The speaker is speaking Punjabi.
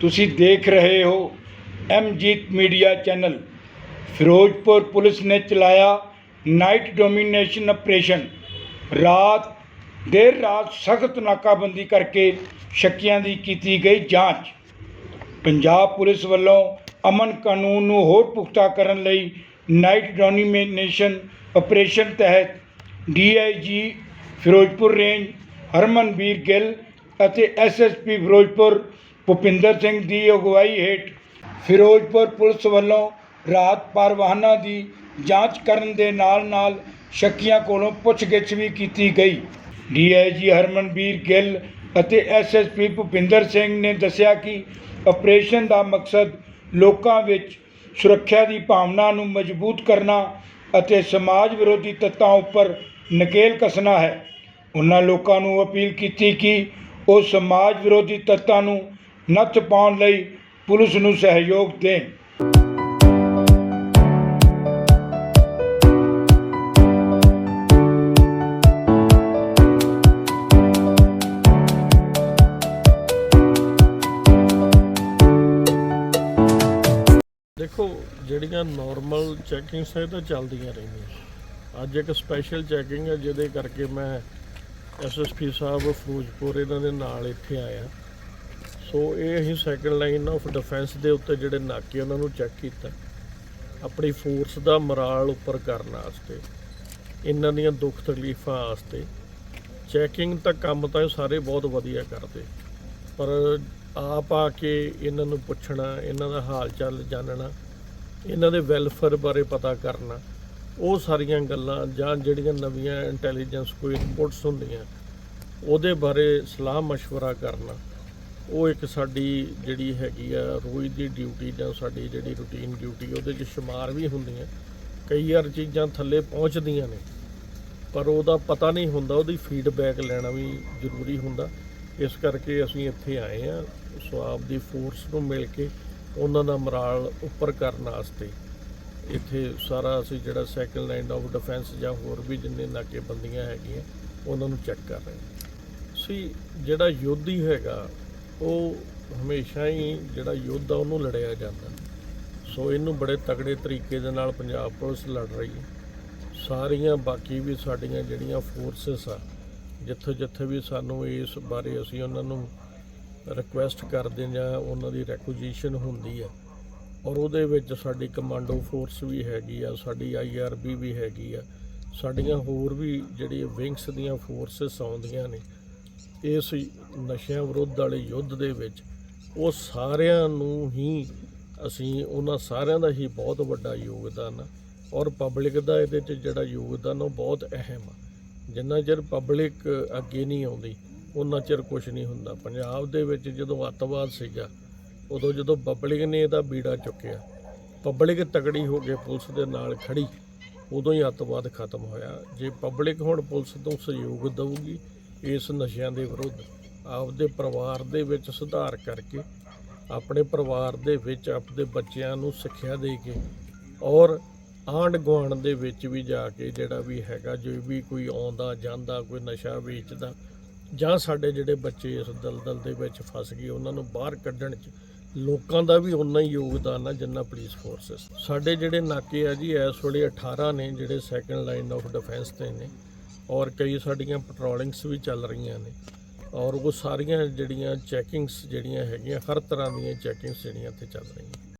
ਤੁਸੀਂ ਦੇਖ ਰਹੇ ਹੋ ਐਮਜੀਤ ਮੀਡੀਆ ਚੈਨਲ। ਫਿਰੋਜ਼ਪੁਰ ਪੁਲਿਸ ਨੇ ਚਲਾਇਆ ਨਾਈਟ ਡੋਮੀਨੇਸ਼ਨ ਆਪਰੇਸ਼ਨ। ਰਾਤ, ਦੇਰ ਰਾਤ ਸਖਤ ਨਾਕਾਬੰਦੀ ਕਰਕੇ ਸ਼ੱਕੀਆਂ ਦੀ ਕੀਤੀ ਗਈ ਜਾਂਚ। ਪੰਜਾਬ ਪੁਲਿਸ ਵੱਲੋਂ ਅਮਨ ਕਾਨੂੰਨ ਨੂੰ ਹੋਰ ਪੁਖਤਾ ਕਰਨ ਲਈ ਨਾਈਟ ਡੋਮੀਨੇਸ਼ਨ ਆਪਰੇਸ਼ਨ ਤਹਿਤ ਡੀਆਈਜੀ ਫਿਰੋਜ਼ਪੁਰ ਰੇਂਜ, ਹਰਮਨਵੀਰ ਗਿੱਲ ਅਤੇ ਐਸਐਸਪੀ ਫਿਰੋਜ਼ਪੁਰ ਭੁਪਿੰਦਰ ਸਿੰਘ ਦੀ ਅਗਵਾਈ ਹੇਠ ਫਿਰੋਜ਼ਪੁਰ ਪੁਲਿਸ ਵੱਲੋਂ ਰਾਤ ਭਰ ਵਾਹਨਾਂ ਦੀ ਜਾਂਚ ਕਰਨ ਦੇ ਨਾਲ ਨਾਲ ਸ਼ੱਕੀਆਂ ਕੋਲੋਂ ਪੁੱਛਗਿੱਛ ਵੀ ਕੀਤੀ ਗਈ। ਡੀਆਈਜੀ ਹਰਮਨਬੀਰ ਗਿੱਲ ਅਤੇ ਐਸਐਸਪੀ ਭੁਪਿੰਦਰ ਸਿੰਘ ਨੇ ਦੱਸਿਆ ਕਿ ਆਪਰੇਸ਼ਨ ਦਾ ਮਕਸਦ ਲੋਕਾਂ ਵਿੱਚ ਸੁਰੱਖਿਆ ਦੀ ਭਾਵਨਾ ਨੂੰ ਮਜ਼ਬੂਤ ਕਰਨਾ ਅਤੇ ਸਮਾਜ ਵਿਰੋਧੀ ਤੱਤਾਂ ਉੱਪਰ ਨਕੇਲ ਕੱਸਣਾ ਹੈ। ਉਹਨਾਂ ਲੋਕਾਂ ਨੂੰ ਅਪੀਲ ਕੀਤੀ ਕਿ ਉਹ ਸਮਾਜ ਵਿਰੋਧੀ ਤੱਤਾਂ ਨੂੰ ਨੱਥ ਪਾਉਣ ਲਈ ਪੁਲਿਸ ਨੂੰ ਸਹਿਯੋਗ ਦੇਣ। ਦੇਖੋ, ਜਿਹੜੀਆਂ ਨਾਰਮਲ ਚੈਕਿੰਗਸ ਹੈ, ਇਹ ਤਾਂ ਚੱਲਦੀਆਂ ਰਹਿੰਦੀਆਂ ਅੱਜ ਇੱਕ ਸਪੈਸ਼ਲ ਚੈਕਿੰਗ ਹੈ, ਜਿਹਦੇ ਕਰਕੇ ਮੈਂ ਐਸਐਸਪੀ ਸਾਹਿਬ ਫਿਰੋਜ਼ਪੁਰ ਇਹਨਾਂ ਦੇ ਨਾਲ ਇੱਥੇ ਆਇਆ। ਸੋ ਇਹ ਅਸੀਂ ਸੈਕੰਡ ਲਾਈਨ ਆਫ ਡਿਫੈਂਸ ਦੇ ਉੱਤੇ ਜਿਹੜੇ ਨਾਕੇ ਉਹਨਾਂ ਨੂੰ ਚੈੱਕ ਕੀਤਾ ਆਪਣੀ ਫੋਰਸ ਦਾ ਮੋਰਾਲ ਉੱਪਰ ਕਰਨ ਵਾਸਤੇ ਇਹਨਾਂ ਦੀਆਂ ਦੁੱਖ ਤਕਲੀਫਾਂ ਵਾਸਤੇ ਚੈਕਿੰਗ ਤਾਂ ਕੰਮ ਤਾਂ ਇਹ ਸਾਰੇ ਬਹੁਤ ਵਧੀਆ ਕਰਦੇ ਪਰ ਆਪ ਆ ਕੇ ਇਹਨਾਂ ਨੂੰ ਪੁੱਛਣਾ ਇਹਨਾਂ ਦਾ ਹਾਲ ਚਾਲ ਜਾਣਨਾ ਇਹਨਾਂ ਦੇ ਵੈਲਫੇਅਰ ਬਾਰੇ ਪਤਾ ਕਰਨਾ ਉਹ ਸਾਰੀਆਂ ਗੱਲਾਂ ਜਾਂ ਜਿਹੜੀਆਂ ਨਵੀਆਂ ਇੰਟੈਲੀਜੈਂਸ ਕੋਈ ਰਿਪੋਰਟਸ ਹੁੰਦੀਆਂ ਉਹਦੇ ਬਾਰੇ ਸਲਾਹ مشورہ ਕਰਨਾ ਉਹ ਇੱਕ ਸਾਡੀ ਜਿਹੜੀ ਹੈਗੀ ਆ ਰੋਜ਼ ਦੀ ਡਿਊਟੀ ਜਾਂ ਸਾਡੀ ਜਿਹੜੀ ਰੂਟੀਨ ਡਿਊਟੀ, ਉਹਦੇ 'ਚ ਸ਼ੁਮਾਰ ਵੀ ਹੁੰਦੀਆਂ। ਕਈ ਵਾਰ ਚੀਜ਼ਾਂ ਥੱਲੇ ਪਹੁੰਚਦੀਆਂ ਨੇ, ਪਰ ਉਹਦਾ ਪਤਾ ਨਹੀਂ ਹੁੰਦਾ, ਉਹਦੀ ਫੀਡਬੈਕ ਲੈਣਾ ਵੀ ਜ਼ਰੂਰੀ ਹੁੰਦਾ। ਇਸ ਕਰਕੇ ਅਸੀਂ ਇੱਥੇ ਆਏ ਆ ਸੋ ਆਪਦੀ ਫੋਰਸ ਨੂੰ ਮਿਲ ਕੇ ਉਹਨਾਂ ਦਾ ਮਰਾਲ ਉੱਪਰ ਕਰਨ ਵਾਸਤੇ। ਇੱਥੇ ਸਾਰਾ ਅਸੀਂ ਜਿਹੜਾ ਸੈਕੰਡ ਲਾਈਨ ਆਫ ਡਿਫੈਂਸ ਜਾਂ ਹੋਰ ਵੀ ਜਿੰਨੇ ਨਾਕੇਬੰਦੀਆਂ ਹੈਗੀਆਂ, ਉਹਨਾਂ ਨੂੰ ਚੈੱਕ ਕਰ ਰਹੇ ਹਾਂ। ਸੀ, ਜਿਹੜਾ ਯੋਧੀ ਹੈਗਾ ਉਹ ਹਮੇਸ਼ਾ ਹੀ ਜਿਹੜਾ ਯੁੱਧ ਆ, ਉਹਨੂੰ ਲੜਿਆ ਜਾਂਦਾ। ਸੋ ਇਹਨੂੰ ਬੜੇ ਤਕੜੇ ਤਰੀਕੇ ਦੇ ਨਾਲ ਪੰਜਾਬ ਪੁਲਿਸ ਲੜ ਰਹੀ ਹੈ। ਸਾਰੀਆਂ ਬਾਕੀ ਵੀ ਸਾਡੀਆਂ ਜਿਹੜੀਆਂ ਫੋਰਸਸ ਆ ਜਿੱਥੇ ਜਿੱਥੇ ਵੀ ਸਾਨੂੰ ਇਸ ਬਾਰੇ ਅਸੀਂ ਉਹਨਾਂ ਨੂੰ ਰਿਕੁਐਸਟ ਕਰਦੇ ਜਾਂ ਉਹਨਾਂ ਦੀ ਰੈਕੁਜੀਸ਼ਨ ਹੁੰਦੀ ਹੈ। ਔਰ ਉਹਦੇ ਵਿੱਚ ਸਾਡੀ ਕਮਾਂਡੋ ਫੋਰਸ ਵੀ ਹੈਗੀ ਆ, ਸਾਡੀ ਆਈਆਰਬੀ ਵੀ ਹੈਗੀ ਆ। ਸਾਡੀਆਂ ਹੋਰ ਵੀ ਜਿਹੜੀ ਵਿੰਗਸ ਦੀਆਂ ਫੋਰਸਸ ਆਉਂਦੀਆਂ ਨੇ ਇਸ ਨਸ਼ਿਆਂ ਵਿਰੁੱਧ ਵਾਲੇ ਯੁੱਧ ਦੇ ਵਿੱਚ ਉਹ ਸਾਰਿਆਂ ਨੂੰ ਹੀ ਅਸੀਂ, ਉਹਨਾਂ ਸਾਰਿਆਂ ਦਾ ਹੀ ਬਹੁਤ ਵੱਡਾ ਯੋਗਦਾਨ ਆ ਔਰ ਪਬਲਿਕ ਦਾ ਇਹਦੇ 'ਚ ਜਿਹੜਾ ਯੋਗਦਾਨ ਉਹ ਬਹੁਤ ਅਹਿਮ ਆ। ਜਿੰਨਾ ਚਿਰ ਪਬਲਿਕ ਅੱਗੇ ਨਹੀਂ ਆਉਂਦੀ ਉਹਨਾਂ ਚਿਰ ਕੁਝ ਨਹੀਂ ਹੁੰਦਾ। ਪੰਜਾਬ ਦੇ ਵਿੱਚ ਜਦੋਂ ਅੱਤਵਾਦ ਸੀਗਾ, ਉਦੋਂ ਜਦੋਂ ਪਬਲਿਕ ਨੇ ਇਹਦਾ ਬੀੜਾ ਚੁੱਕਿਆ ਪਬਲਿਕ ਤਕੜੀ ਹੋ ਕੇ ਪੁਲਿਸ ਦੇ ਨਾਲ ਖੜੀ, ਉਦੋਂ ਹੀ ਅੱਤਵਾਦ ਖਤਮ ਹੋਇਆ। ਜੇ ਪਬਲਿਕ ਹੁਣ ਪੁਲਿਸ ਤੋਂ ਸਹਿਯੋਗ ਦੇਊਗੀ ਇਸ ਨਸ਼ਿਆਂ ਦੇ ਵਿਰੁੱਧ ਆਪਦੇ ਪਰਿਵਾਰ ਦੇ ਵਿੱਚ ਸੁਧਾਰ ਕਰਕੇ, ਆਪਣੇ ਪਰਿਵਾਰ ਦੇ ਵਿੱਚ ਆਪਣੇ ਬੱਚਿਆਂ ਨੂੰ ਸਿੱਖਿਆ ਦੇ ਕੇ ਔਰ ਆਂਢ ਗੁਆਂਢ ਦੇ ਵਿੱਚ ਵੀ ਜਾ ਕੇ ਜਿਹੜਾ ਵੀ ਹੈਗਾ, ਜੇ ਵੀ ਕੋਈ ਆਉਂਦਾ, ਜਾਂਦਾ, ਕੋਈ ਨਸ਼ਾ ਵੇਚਦਾ ਜਾਂ ਸਾਡੇ ਜਿਹੜੇ ਬੱਚੇ ਇਸ ਦਲਦਲ ਦੇ ਵਿੱਚ ਫਸ ਗਏ, ਉਹਨਾਂ ਨੂੰ ਬਾਹਰ ਕੱਢਣ 'ਚ ਲੋਕਾਂ ਦਾ ਵੀ ਉਨਾ ਹੀ ਯੋਗਦਾਨ ਆ ਜਿੰਨਾ ਪੁਲਿਸ ਫੋਰਸਸ। ਸਾਡੇ ਜਿਹੜੇ ਨਾਕੇ ਆ ਜੀ, ਇਸ ਵੇਲੇ 18 ਨੇ ਜਿਹੜੇ ਸੈਕੰਡ ਲਾਈਨ ਆਫ ਡਿਫੈਂਸ ਤੇ ਨੇ। ਔਰ ਕਈ ਸਾਡੀਆਂ ਪੈਟਰੋਲਿੰਗਸ ਵੀ ਚੱਲ ਰਹੀਆਂ ਨੇ। ਔਰ ਉਹ ਸਾਰੀਆਂ ਜਿਹੜੀਆਂ ਚੈਕਿੰਗਸ ਜਿਹੜੀਆਂ ਹੈਗੀਆਂ, ਹਰ ਤਰ੍ਹਾਂ ਦੀਆਂ ਚੈਕਿੰਗਸ ਜਿਹੜੀਆਂ ਇੱਥੇ ਚੱਲ ਰਹੀਆਂ।